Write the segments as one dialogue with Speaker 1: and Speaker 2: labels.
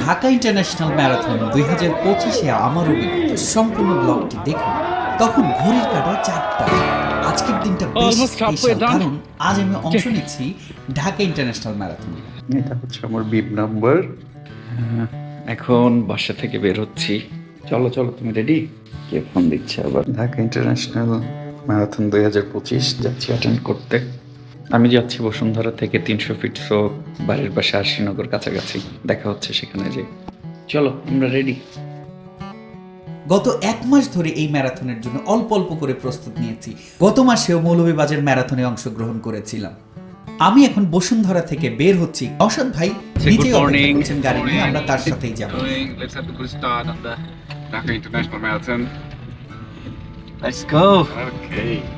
Speaker 1: Dhaka international marathon দুই হাজার পঁচিশে আমার অভিজ্ঞতা। সম্পূর্ণ ব্লগটি দেখুন। তখন ঘড়ির কাটা চারটা। আজকের দিনটা বেশ স্পেশাল কারণ আজ আমি অংশ নিচ্ছি ঢাকা ইন্টারন্যাশনাল ম্যারাথনে
Speaker 2: এটা হচ্ছে আমার বিব নাম্বার।
Speaker 3: এখন বাসা থেকে বের হচ্ছি। চলো চলো তুমি রেডি কে ফোন দিচ্ছে আবার?
Speaker 2: ঢাকা ইন্টারন্যাশনাল ম্যারাথন দুই হাজার পঁচিশ
Speaker 3: যাচ্ছি অ্যাটেন্ড করতে। আমি যাচ্ছি বসুন্ধরা থেকে তিনশো ফিট সো বাড়ির পাশে আশিনগর কাছাকাছি। দেখা হচ্ছে সেখানে যে। চলো আমরা রেডি
Speaker 1: গত এক মাস ধরে এই ম্যারাথনের জন্য অল্প অল্প করে প্রস্তুত নিয়েছি। গত মাসেও মৌলভীবাজার ম্যারাথনে অংশগ্রহণ করেছিলাম। আমি এখন বসুন্ধরা থেকে বের হচ্ছি। অসৎ ভাই
Speaker 3: Say
Speaker 1: নিজেই অপেক্ষা করছেন গাড়ি নিয়ে আমরা তার সাথেই যাব.
Speaker 4: Let's Dhaka International Marathon.
Speaker 3: Let's go
Speaker 4: Okay.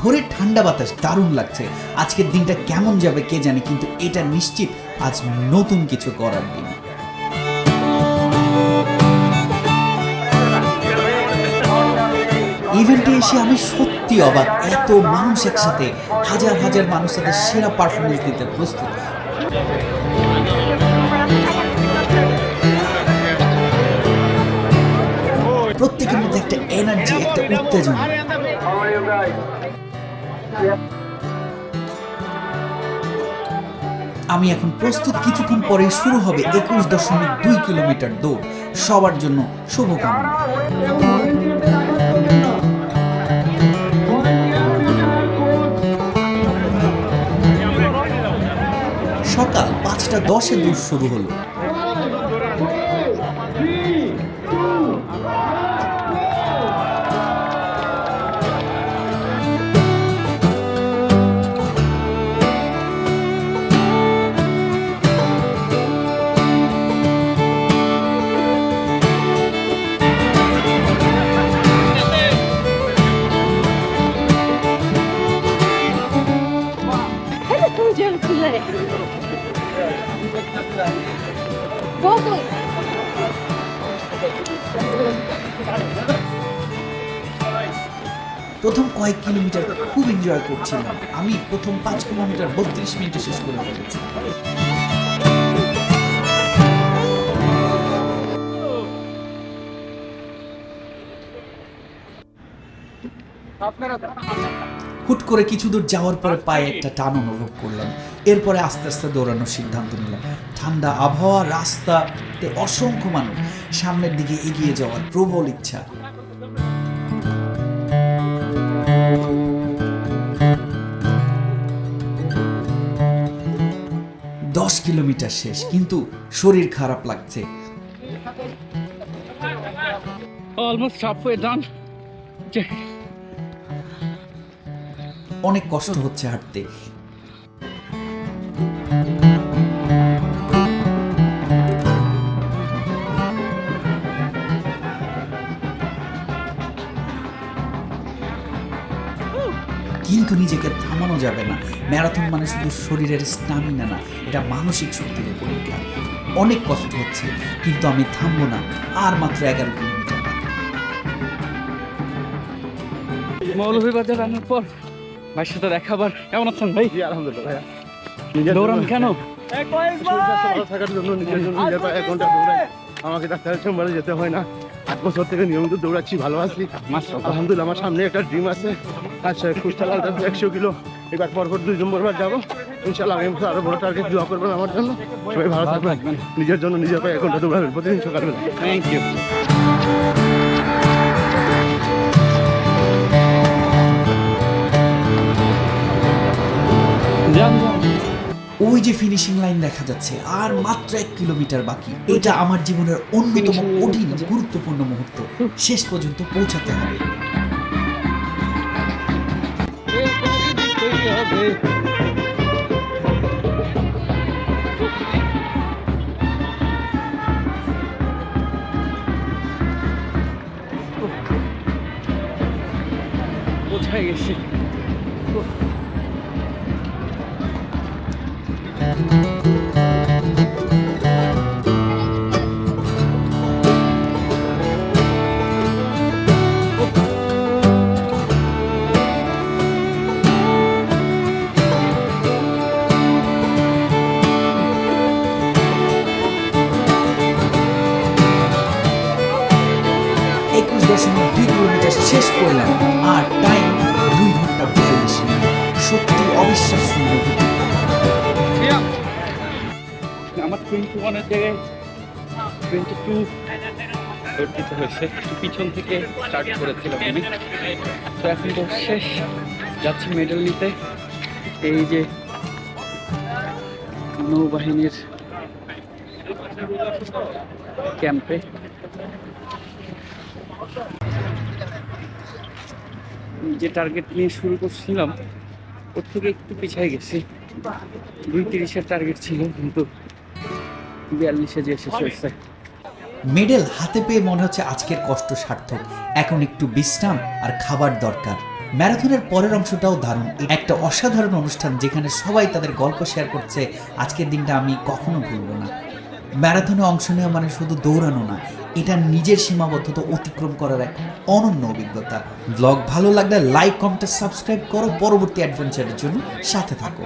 Speaker 1: ভোরের ঠান্ডা বাতাস দারুণ লাগছে। আজকের দিনটা কেমন যাবে কে জানে, কিন্তু এটা নিশ্চিত আজ নতুন কিছু করার দিন। ইভেন্টে এসে আমি সত্যি অবাক। এত মানুষ একসাথে, হাজার হাজার মানুষ তাদের সেরা পারফরমেন্স দিতে প্রস্তুত। প্রত্যেকের মধ্যে একটা এনার্জি একটা উত্তেজনা। আমি এখন প্রস্তুত কিছুক্ষণ পরে শুরু হবে একুশ দশমিক দুই কিলোমিটার দৌড়। সবার জন্য শুভকামনা। সকাল পাঁচটা দশে দৌড় শুরু হলো। প্রথম কয়েক কিলোমিটার খুব এনজয় করছিলাম। আমি প্রথম পাঁচ কিলোমিটার বত্রিশ মিনিটে শেষ করে ফেলেছি। হুট করে কিছু দূর যাওয়ার পরে পায়ে একটা টান অনুভব করলাম। এরপরে আস্তে আস্তে দৌড়ানোর সিদ্ধান্ত নিলাম। ঠান্ডা আবহাওয়া, রাস্তাতে অসংখ্য মানুষ। সামনের দিকে এগিয়ে যাওয়ার প্রবল ইচ্ছা। দশ কিলোমিটার শেষ কিন্তু শরীর খারাপ লাগছে। অনেক কষ্ট হচ্ছে হাঁটতে। যাবে না। ম্যারাথন মানে শুধু শরীরের স্টামিনা না এটা মানসিক শক্তির পরীক্ষা অনেক কষ্ট হচ্ছে কিন্তু আমি থামবো না আর মাত্র এগারো কিলোমিটার
Speaker 3: মৌলভীবাজার রান্নার পর ভাইয়ের সাথে দেখাবার কেমন আছেন ভাই? দৌড়ান কেন?
Speaker 5: থাকার জন্য নিজের জন্য নিজের পায়ে এক ঘণ্টা দৌড়াই। আমাকে ডাক্তারের চেম্বারে যেতে হয় না। আট বছর থেকে নিয়মিত দৌড়াচ্ছি ভালো আছি আলহামদুলিল্লাহ আমার সামনে একটা ড্রিম আছে। আচ্ছা কুষ্টা লালটা একশো কিলো। এবার পরপর দুই নম্বর যাব। ইনশাল্লাহ আমি আরও বড় টার্গেট দোয়া করবেন আমার জন্য। সবাই ভালো থাকবেন। নিজের জন্য নিজের পায়ে ঘণ্টা দৌড়াবেন। প্রতিদিন সকালবেলা।
Speaker 3: থ্যাংক ইউ যান
Speaker 1: ওই যে ফিনিশিং লাইন দেখা যাচ্ছে আর মাত্র এক কিলোমিটার বাকি এটা আমার জীবনের অন্যতম কঠিন গুরুত্বপূর্ণ মুহূর্ত শেষ পর্যন্ত পৌঁছাতে হবে
Speaker 3: কোথায় গেছি
Speaker 1: একুশ দশমিক দুই কিলোমিটার শেষ করলাম। আর টাইম দুই ঘণ্টা মিনিট। সত্যি অবিশ্বাস্য
Speaker 3: আমার টোয়েন্টি ওয়ানের জায়গায় টোয়েন্টি টু দিতে হয়েছে। একটু পিছন থেকে স্টার্ট করেছিলাম আমি। তো এখন তো শেষ। যাচ্ছি মেডেল নিতে এই যে নৌবাহিনীর ক্যাম্পে। যে টার্গেট নিয়ে শুরু করছিলাম, ওর থেকে একটু পিছিয়ে গেছি। দুই তিরিশের টার্গেট ছিল, কিন্তু বিয়াল্লিশে যে শেষ হয়েছে।
Speaker 1: মেডেল হাতে পেয়ে মনে হচ্ছে আজকের কষ্ট সার্থক। এখন একটু বিশ্রাম আর খাবার দরকার। ম্যারাথনের পরের অংশটাও দারুণ। একটা অসাধারণ অনুষ্ঠান যেখানে সবাই তাদের গল্প শেয়ার করছে, আজকের দিনটা আমি কখনো ভুলবো না। ম্যারাথনে অংশ নেওয়া মানে শুধু দৌড়ানো না, এটা নিজের সীমাবদ্ধতা অতিক্রম করার এক অনন্য অভিজ্ঞতা। ব্লগ ভালো লাগলে লাইক, কমেন্ট সাবস্ক্রাইব করো। পরবর্তী অ্যাডভেঞ্চারের জন্য সাথে থাকো।